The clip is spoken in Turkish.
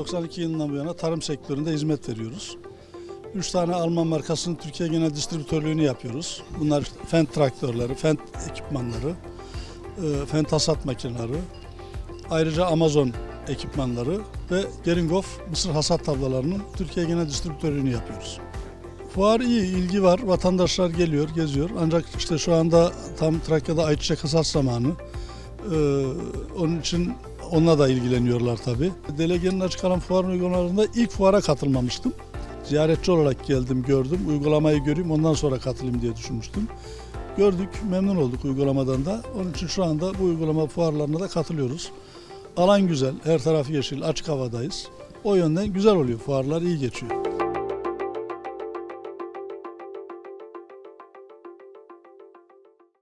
92 yılından bu yana tarım sektöründe hizmet veriyoruz. 3 tane Alman markasının Türkiye genel distribütörlüğünü yapıyoruz. Bunlar Fendt traktörleri, Fendt ekipmanları, e, Fendt hasat makineleri, ayrıca Amazon ekipmanları ve Geringof mısır hasat tablalarının Türkiye genel distribütörlüğünü yapıyoruz. Fuar iyi, ilgi var. Vatandaşlar geliyor, geziyor. Ancak işte şu anda tam Trakya'da ayçiçek hasat zamanı. Ee, onun için onunla da ilgileniyorlar tabii. Delegenin açık alan fuarın uygulamalarında ilk fuara katılmamıştım. Ziyaretçi olarak geldim, gördüm. Uygulamayı göreyim, ondan sonra katılayım diye düşünmüştüm. Gördük, memnun olduk uygulamadan da. Onun için şu anda bu uygulama fuarlarına da katılıyoruz. Alan güzel, her taraf yeşil, açık havadayız. O yönden güzel oluyor, fuarlar iyi geçiyor.